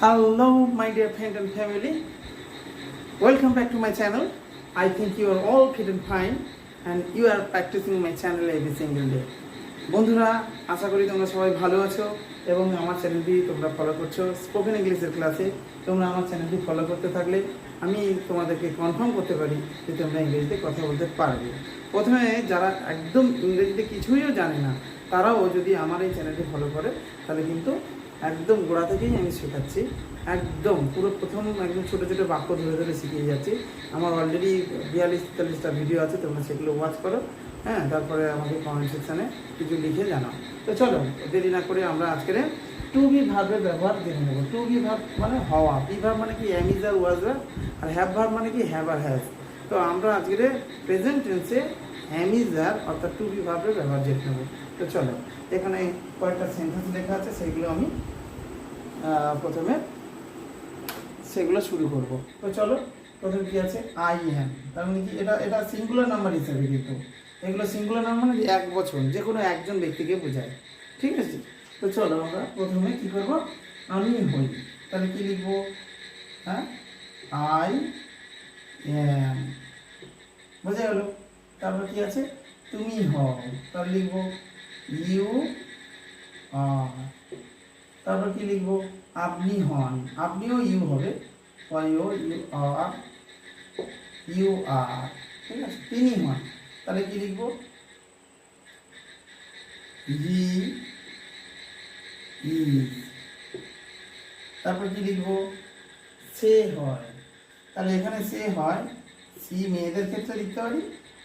Hello, my dear friend and family. Welcome back to my channel. I think you are all fit and fine and you are practicing my channel every single day. বন্ধুরা আশা করি তোমরা সবাই ভালো আছো এবং আমার চ্যানেলটি তোমরা ফলো করছ স্পোকেন ইংলিশের ক্লাসে তোমরা আমার চ্যানেলটি ফলো করতে থাকলে আমি তোমাদেরকে কনফার্ম করতে পারি যে তোমরা ইংরেজিতে কথা বলতে পারবে প্রথমে যারা একদম ইংরেজিতে কিছুইও জানে না তারাও যদি আমার এই চ্যানেলটি ফলো করে তাহলে কিন্তু একদম গোড়া থেকেই আমি শেখাচ্ছি। একদম পুরো প্রথম একদম ছোটো ছোটো বাক্য ধরে ধরে শিখিয়ে যাচ্ছি। আমার অলরেডি বিয়াল্লিশ তেতাল্লিশটা ভিডিও আছে, তোমরা সেগুলো ওয়াচ করো। হ্যাঁ তারপরে আমাকে কমেন্ট সেকশানে কিছু লিখে জানাও। তো চলো, দেরি না করে আমরা আজকের টু বি ভার্বের ব্যবহার দেখে নেব। টু বি ভার্ব মানে হওয়া, বি ভার্ব মানে কি am is are was were R have verb মানে কি হ্যাভ আর হ্যাজ তো আমরা আজকের প্রেজেন্ট টেন্সে হ্যামিজার অর্থাৎ টু বি ভার্বের ব্যবহার জেনে নেব। তো চলো, এখানে কয়েকটা সেন্টেন্স লেখা আছে, সেগুলো আমি প্রথমে সেগুলো শুরু করব। তো চলো, প্রথমে কি আছে? আই হ্যাম তার মানে কি? এটা এটা সিঙ্গুলার নাম্বার হিসাবে কিন্তু। এগুলো সিঙ্গুলার নাম্বার মানে এক বছর যে কোনো একজন ব্যক্তিকে বোঝায়। ঠিক আছে? তো চলো আমরা প্রথমে কী করব? আমি হই। তাহলে কি লিখব? হ্যাঁ? আই এম বোঝা গেল? তারপর কি আছে? তুমি হও। তাহলে লিখব, ইউ আর। তারপর কি লিখব? আপনি হন। আপনিও ইউ হবে। You are you are. ঠিক আছে? তিনি হন। তাহলে কি লিখব? তারপর কি লিখব? সে হয়। তাহলে এখানে সে হয়। সি মেয়েদের ক্ষেত্রে লিখতে পারি,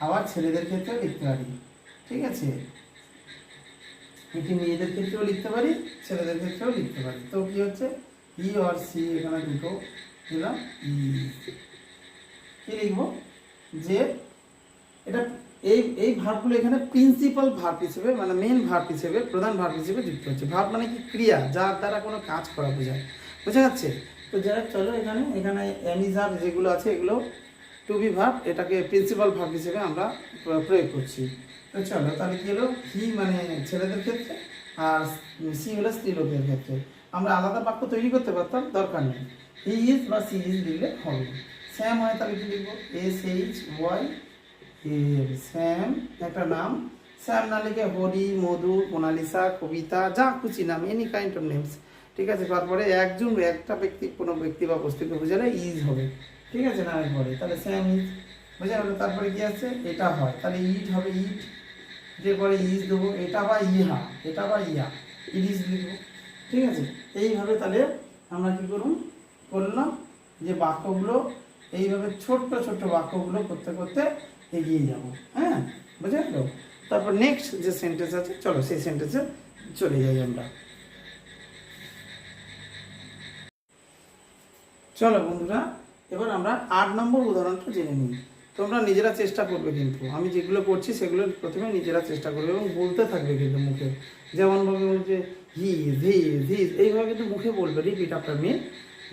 আবার ছেলেদের ক্ষেত্রেও লিখতে পারি। ঠিক আছে? এটি মেয়েদের ক্ষেত্রেও লিখতে পারি, ছেলেদের ক্ষেত্রেও লিখতে পারি। তো কি হচ্ছে? ই আর সি, এখানে দুটো দিলাম, ই। কি লিখব? যে এটা এই এই ভার্বগুলো এখানে প্রিন্সিপাল ভার্ব হিসেবে মানে মেন ভার্ব হিসেবে, প্রধান ভার্ব হিসেবে যুক্ত হচ্ছে। ভার্ব মানে কি? ক্রিয়া, যার দ্বারা কোনো কাজ করা বোঝায়। বোঝা যাচ্ছে? তো যারা চলো এখানে এখানে অ্যামিজার যেগুলো আছে এগুলো টু বি ভার্ব এটাকে প্রিন্সিপাল ভার্ব হিসেবে আমরা প্রয়োগ করছি। তো চলো, তাহলে কি হলো? হি মানে ছেলেদের ক্ষেত্রে আর সি হলো স্ত্রী লোকের ক্ষেত্রে? আমরা আলাদা বাক্য তৈরি করতে পারতাম, দরকার নেই। হি ইজ বা সি ইজ লিখলে হবে। স্যাম হয় তাহলে কি লিখব? এস এইচ ওয়াই স্যাম একটা নাম। স্যাম না লিখে হরি, মধু, মোনালিসা, কবিতা, যা খুশি নাম এনি কাইন্ড অফ নেমস ঠিক আছে, তারপরে একজন একটা ব্যক্তি, কোনো ব্যক্তি বা বস্তুকে বোঝালে ইজ হবে। ঠিক আছে নামের পরে তাহলে স্যাম ইজ বোঝা গেল। তারপরে কি আছে? এটা হয়। তাহলে ইট হবে ইট এর পরে ইজ দেবো, এটা বা ইহা এটা বা ইয়া ইডিস লিখব ঠিক আছে? এইভাবে তাহলে আমরা কি করুন, করলাম যে বাক্যগুলো, এইভাবে ছোট্ট ছোট্ট বাক্যগুলো করতে করতে এগিয়ে যাব। হ্যাঁ? বুঝে গেল? তারপর নেক্সট যে সেন্টেন্স আছে, চলো সেই সেন্টেন্সে চলে যাই আমরা। চলো বন্ধুরা, এবার আমরা আট নম্বর উদাহরণটা জেনে নিই। তোমরা নিজেরা চেষ্টা করবে কিন্তু। আমি যেগুলো করছি সেগুলো প্রথমে নিজেরা চেষ্টা করবে এবং বলতে থাকবে কিন্তু মুখে। যেমনভাবে বলছে হি হি হি এইভাবে কিন্তু মুখে বলবে। রিপিট আফটার মেয়ে।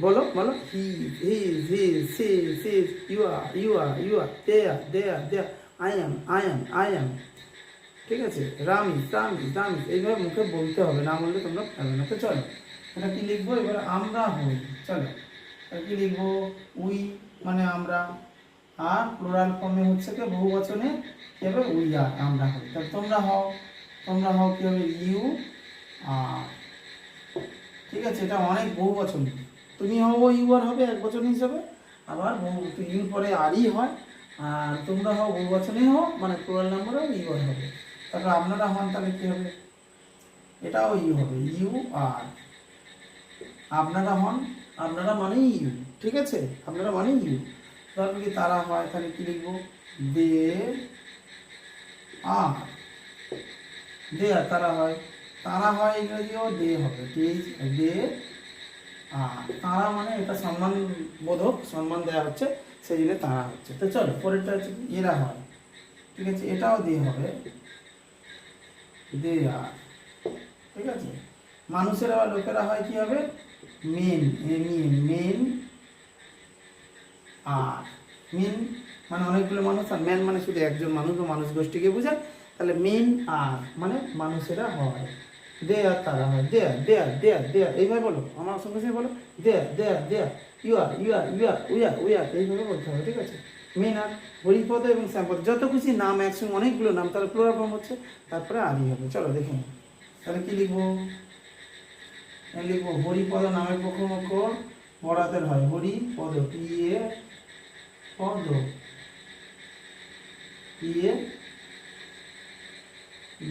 বলো বলো, he he he she she you are you are you are, they are they are, they I am I am I am ঠিক আছে? রামি রামি রামি এইভাবে মুখে বলতে হবে। না বললে তোমরা পারবে না। তো চলো এটা কি লিখব? এবার আমরা হই। চলো কি লিখব? উই মানে আমরা। আর প্লুরাল ফর্মে হচ্ছে কি বহু বচনে কি হবে উই আর আমরা হই। তাহলে তোমরা হও তোমরা হও কি হবে? You are. ঠিক আছে, এটা অনেক বহু বচন। তুমি হও, ইউ আর হবে এক বচন হিসাবে। আবার বহু ইউর পরে আরই হয়। আর তোমরা হও, বহু বচনেই হও মানে প্লুরাল নাম্বারও ইউ আর হবে। তারপর আপনারা হন তাহলে কী হবে? এটাও ইউ হবে, ইউ আর। আপনারা হন, আপনারা মানেই ইউ। ঠিক আছে? আপনারা মানেই ইউ। কি তারা হয় তাহলে কি লিখব? দে আর দে আর তারা হয় তারা হয় ইংরেজিও দে হবে। দে আর তারা মানে এটা সম্মান বোধক, সম্মান দেওয়া হচ্ছে, সেই জন্য তারা হচ্ছে। তো চলো, পরেরটা হচ্ছে এরা হয়। ঠিক আছে, এটাও দিয়ে হবে। দে আর। ঠিক আছে? মানুষেরা বা লোকেরা হয় কি হবে? Men men men are men মানে অনেকগুলো মানুষ, আর ম্যান মানে শুধু একজন মানুষ বা মানুষ গোষ্ঠীকে বোঝায়, তাহলে মেন আর মানে মানুষেরা হয়। দেয়ার তারা হয় দেয়ার দেয়ার দেয়ার দেয়ার এইভাবে বলো, আমার সঙ্গে সঙ্গে বলো দেয়ার দেয়ার দেয়ার আর আর, ইউ আর উইয়া উইয়া এইভাবে বলতে হবে, ঠিক আছে? মেন আর হরিপদ এবং শ্যামপদ যত খুশি নাম একসঙ্গে, অনেকগুলো নাম, তাহলে প্লোরাল হচ্ছে, তারপরে আদি হবে, চলো দেখে নিই। তাহলে কি লিখব? লিখব, হরিপদ নামের অক্ষর বড়াতের হয়, হরিপদ পি এ পদ পি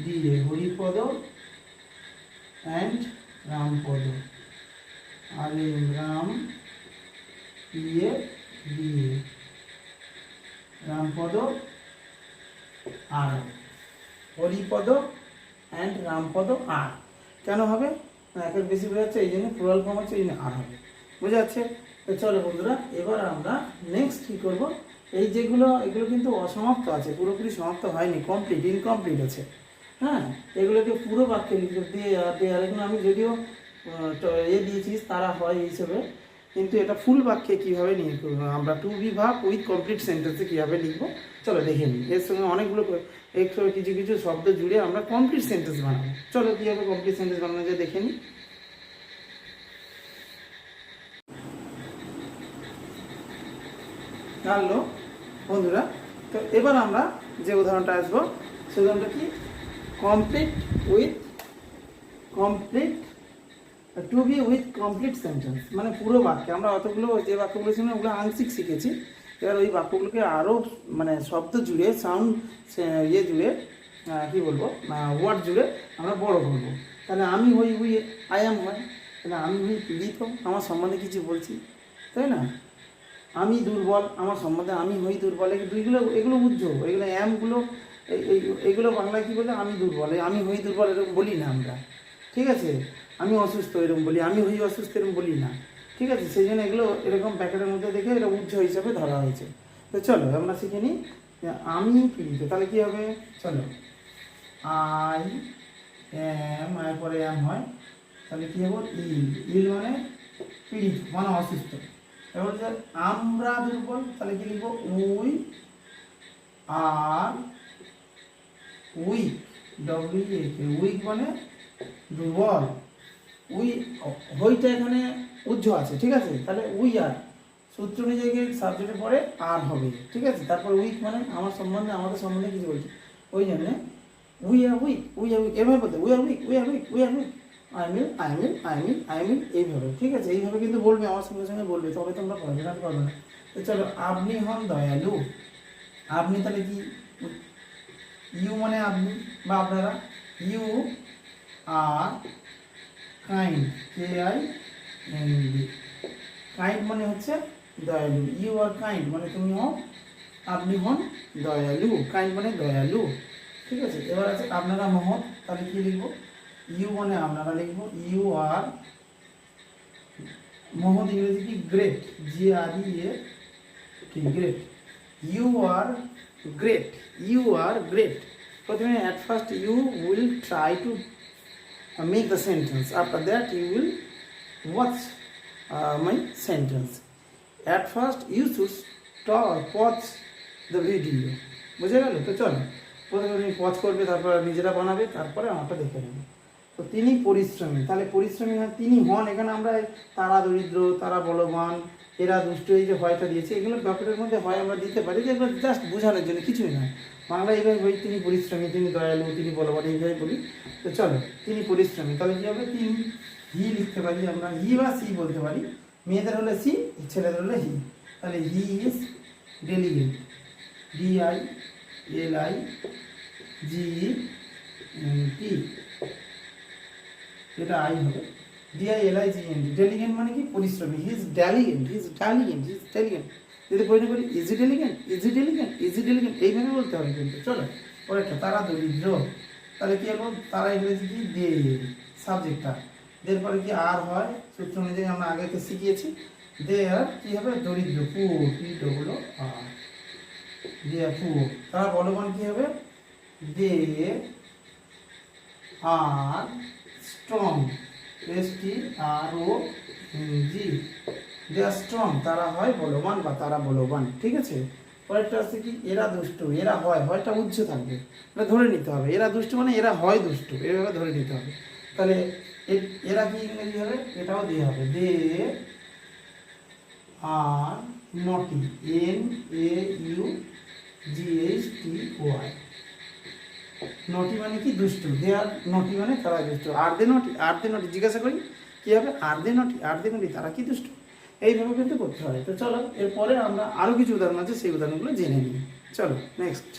দিয়ে হরিপদ অ্যান্ড রামপদ আর রাম দিয়ে দিয়ে রামপদ আর হরিপদ অ্যান্ড রামপদ আর কেন হবে? না একের বেশি বোঝাচ্ছে এই জন্য প্লুরাল ফর্ম হচ্ছে, এই জন্য আর হবে। বোঝা যাচ্ছে? তো চলো বন্ধুরা, এবার আমরা নেক্সট কী করব? এই যেগুলো, এগুলো কিন্তু অসমাপ্ত আছে, পুরোপুরি সমাপ্ত হয়নি কমপ্লিট ইনকমপ্লিট আছে। হ্যাঁ এগুলোকে পুরো বাক্যে লিখে দিয়ে এগুলো আমি যদিও এ দিয়েছিস তারা হয় হিসেবে, কিন্তু এটা ফুল বাক্যে কীভাবে নিয়ে করব? আমরা টু বি ভাব উইথ কমপ্লিট সেন্টেন্সে কীভাবে লিখব? চলো দেখে নিই। এর সঙ্গে অনেকগুলো ক- একটু কিছু কিছু শব্দ জুড়ে আমরা কমপ্লিট সেন্টেন্স বানাবো। চলো কীভাবে কমপ্লিট সেন্টেন্স বানানো যায় দেখে নিই। জানলো বন্ধুরা। তো এবার আমরা যে উদাহরণটা আসব, সে উদাহরণটা কি? Complete with complete to be with complete sentence মানে পুরো বাক্য। আমরা অতগুলো যে বাক্যগুলো ছিল ওগুলো আংশিক শিখেছি। এবার ওই বাক্যগুলোকে আরও মানে শব্দ জুড়ে সাউন্ড ইয়ে জুড়ে কি বলব ওয়ার্ড জুড়ে আমরা বড় করব। তাহলে আমি হই উই আই এম হয় তাহলে আমি হই পীড়িত আমার সম্বন্ধে কিছু বলছি, তাই না? আমি দুর্বল, আমার সম্বন্ধে আমি হই দুর্বল, এগুলো এগুলো বুঝছ এগুলো অ্যামগুলো এগুলো বাংলায় কী বলে? আমি দুর্বল আমি হই দুর্বল এরকম বলি না আমরা। ঠিক আছে? আমি অসুস্থ এরকম বলি, আমি হই অসুস্থ এরকম বলি না। ঠিক আছে? সেই জন্য এগুলো এরকম প্যাকেটের মধ্যে দেখে এটা উজ্জ্ব হিসাবে ধরা হয়েছে। তো চলো, আমরা শিখে নিই আমি পীড়িত তাহলে কী হবে? চলো। আই, এম আই পরে এম হয়। তাহলে কী হব? ইল ইল মানে পীড়িত মানে অসুস্থ। এবার যে আমরা দুর্বল তাহলে কি লিখব? We are weak W weak মানে দুর্বল। উই হইটা এখানে উজ্জ্ব আছে, ঠিক আছে? তাহলে উই আর। সূত্র অনুযায়ী সাবজেক্টের পরে আর হবে, ঠিক আছে? তারপর উইক মানে আমার সম্বন্ধে, আমাদের সম্বন্ধে কিছু বলছে। ওই জন্যে we are weak, we are weak, এভাবে বলতে, we are weak, we are weak, we are weak. I'm ill I'm ill I'm ill I'm ill এইভাবে। ঠিক আছে, এইভাবে কিন্তু বলবে, আমার সঙ্গে সঙ্গে বলবে, তবে তোমরা পারবে না পারবে না। তো চলো, আপনি হন দয়ালু। আপনি তাহলে কি, ইউ মানে আপনি বা আপনারা? You are kind, K I N D. Kind মানে হচ্ছে দয়ালু। ইউ আর কাইন্ড মানে তুমি হও, আপনি হন দয়ালু। কাইন্ড মানে দয়ালু। ঠিক আছে, এবার আছে আপনারা মহৎ, তাহলে কি লিখব? ইউ মানে আপনারা লিখব ইউ আর মহৎ ইংরেজি কি? Great G R great you are great you are great প্রথমে at first you will try to the sentence. After that, you will watch uh, my sentence. At first, you should stop, watch the video. বুঝে গেল? তো চলো প্রথমে তুমি pause করবে তারপর নিজেরা বানাবে তারপরে আমারটা দেখে নেবে। তো তিনি পরিশ্রমী। তাহলে পরিশ্রমী হয় তিনি হন। এখানে আমরা তারা দরিদ্র, তারা বলবান, এরা দুষ্ট, এই যে হয়টা দিয়েছে, এগুলো ব্যাপারের মধ্যে হয় আমরা দিতে পারি যে এগুলো জাস্ট বোঝানোর জন্য, কিছুই নয়। বাংলা এইভাবে বলি, তিনি পরিশ্রমী, তিনি দয়ালু, তিনি বলবান, এইভাবে বলি। তো চলো, তিনি পরিশ্রমী। তাহলে কী হবে? তিনি হি লিখতে পারি আমরা। হি বা সি বলতে পারি। মেয়েদের হলে সি, ছেলেদের হলে হি। তাহলে he is delegate D I L I G T. এটা আই হবে D I L I G N diligent মানে কি? পরিশ্রমী। ড্যালিগেন্ট ড্যালিগেন্ট যদি করি easy diligent easy diligent easy diligent এইভাবে বলতে হবে কিন্তু, চলো। তারা দরিদ্র। তাহলে কি কি? দে সাবজেক্টটা এরপরে কি আর হয়? সূত্র অনুযায়ী আমরা আগে তো শিখিয়েছি। দে আর কি হবে? দরিদ্র পু পি ডবলো আর তারা বলবান কি হবে? They are strong S T R O G they are strong তারা হয় বলবান বা তারা বলবান। ঠিক আছে? পরেরটা আছে কি? এরা দুষ্ট, এরা হয়। হয়টা উজ্জ্ব থাকবে। এটা ধরে নিতে হবে। এরা দুষ্ট মানে এরা হয় দুষ্ট। এভাবে ধরে নিতে হবে। তাহলে এরা কি ইংরেজি হবে? এটাও দিয়ে হবে। They are naughty N A U G H T Y naughty মানে কি দুষ্টু? দে আর নটি মানে তারা দুষ্টু। আর দে নটি, আর দে নটি, জিজ্ঞাসা করি, কি হবে? আর দে নটি, আর দে নটি, তারা কি দুষ্টু? এইভাবে কিন্তু করতে হয়। তো চলো, এরপরে আমরা আরও কিছু উদাহরণ আছে, সেই উদাহরণগুলো জেনে নিই। চলো নেক্সট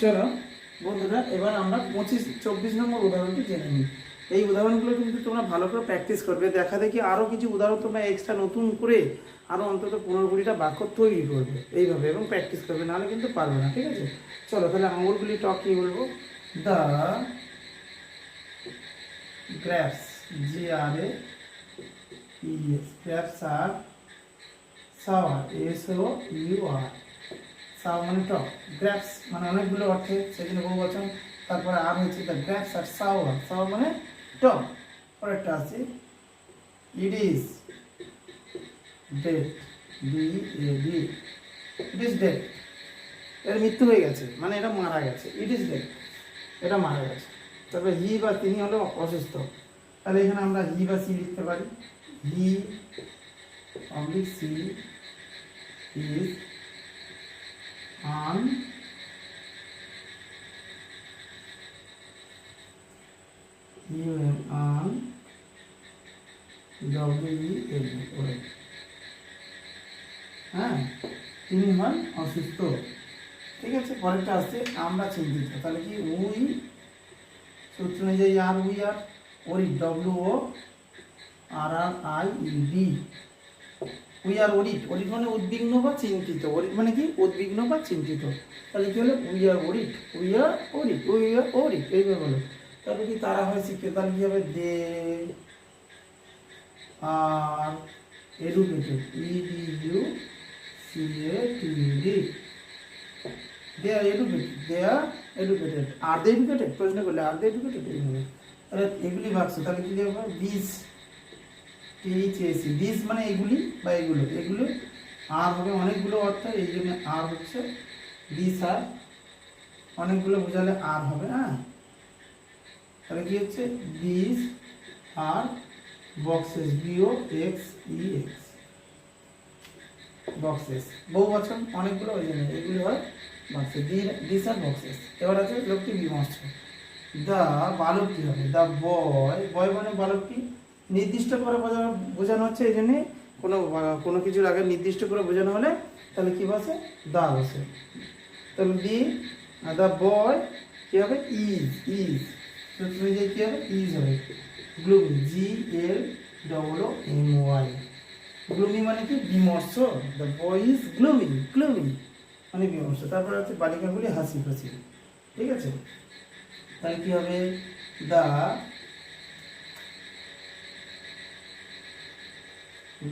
চলো, বন্ধুরা, এবার আমরা পঁচিশ, চব্বিশ নম্বর উদাহরণটি জেনে নিই। এই উদাহরণগুলো কিন্তু তোমরা ভালো করে প্র্যাকটিস করবে। দেখা দেখি আরও কিছু উদাহরণ তোমরা এক্সট্রা নতুন করে আরও অন্তত পনেরো কুড়িটা বাক্য তৈরি করবে এইভাবে এবং প্র্যাকটিস করবে, নাহলে কিন্তু পারবে না, ঠিক আছে? চলো তাহলে আঙুরগুলি টক কী বলব? The grapes G R A E S grapes are sour S O U R sour মানে টক গ্র্যাপস মানে অনেকগুলো অর্থে সেখানে বহু বচন, তারপরে আর হচ্ছে the grapes are sour sour মানে পরেরটা আছে। It is dead D A D it is এর মৃত্যু হয়ে গেছে মানে এটা মারা গেছে। ইট ইজ ডেড এটা মারা গেছে। তবে হি বা তিনি হলো অসুস্থ। তাহলে এখানে আমরা হি বা সি লিখতে পারি। হি অবলিক সি ইজ আন হ্যাঁ তিনি হন অসুস্থ। ঠিক আছে, পরেরটা আসছে, আমরা চিন্তিত তাহলে কি উই সূত্র অনুযায়ী আর we are, worry W O R R I D we are worried worried মানে উদ্বিগ্ন বা চিন্তিত। ওরিট মানে কি? উদ্বিগ্ন বা চিন্তিত। তাহলে কি হলো? We are worried we are worried we are worried এইভাবে বলো। তারপরে কি তারা হয় শিখে তাহলে কি হবে they are educated E D U, C, A, T D they are educated they are educated are they educated প্রশ্ন করলে আর দে এডুকেটেড এইভাবে তাহলে এগুলি ভাবছ তাহলে কি হবে বিশ টিএইচএসি দিস মানে এগুলি বা এগুলো? এগুলো আর হবে অনেকগুলো অর্থ, এই জন্য আর হচ্ছে। দিস আর অনেকগুলো বোঝালে আর হবে হ্যাঁ? তাহলে কি হচ্ছে? আর boxes B O X E X boxes বহু বছর অনেকগুলো এগুলি হয় বক্সেস দিস আর বক্সেস এবার আছে লোকটি বালকটি হবে। বয় বয় মানে বালকটি। নির্দিষ্ট করে বোঝানো বোঝানো হচ্ছে এই জন্যে কোনো কোনো কিছুর আগে নির্দিষ্ট করে বোঝানো হলে তাহলে কী বসে? দা বসে। তাহলে দি দ্য বয় কী হবে? ইজ ইজ তুমি যে কী হবে? ইজ হবে। Gloomy G L double O M Y gloomy মানে কি? বিমর্ষ। The boy is gloomy gloomy মানে বিমর্ষ। তারপরে হচ্ছে বালিকাগুলি হাসি খুশি। ঠিক আছে? তাহলে কি হবে? The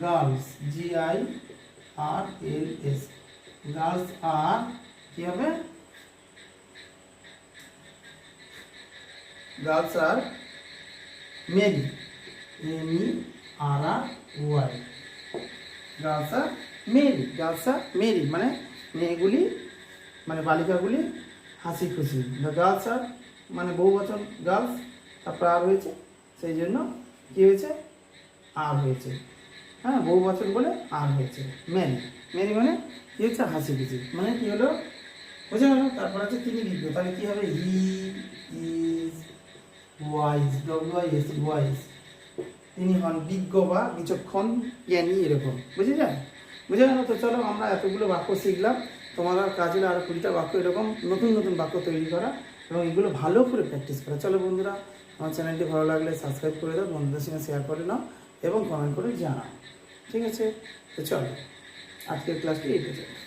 girls G I R L S girls আর কি হবে? Girls are merry M E R R Y. Girls are merry girls are merry মানে মেয়েগুলি মানে বালিকাগুলি হাসি খুশি। গার্লস আর মানে বহু বচন গার্লস তারপর আর হয়েছে সেই জন্য কি হয়েছে? আর হয়েছে। হ্যাঁ বহু বছর বলে আর হয়েছে। মেরি মেরি মানে কি হচ্ছে? হাসি খুশি। মানে কি হলো? বোঝা গেল। তারপর আছে তিনি বিজ্ঞ তাহলে কি হবে? He, is wise W I S wise তিনি হন বিজ্ঞ বা বিচক্ষণ জ্ঞানী এরকম বুঝে যায় বুঝে গেল তো? চলো, আমরা এতগুলো বাক্য শিখলাম। তোমার কাজ আরও কুড়িটা বাক্য এরকম নতুন নতুন বাক্য তৈরি করা এবং এগুলো ভালো করে প্র্যাকটিস করা। চলো বন্ধুরা, আমার চ্যানেলটি ভালো লাগলে সাবস্ক্রাইব করে দাও, বন্ধুদের সঙ্গে শেয়ার করে নাও এবং কমেন্ট করে জানাও। ঠিক আছে? তো চলো, আজকের ক্লাসটি এই পর্যন্ত।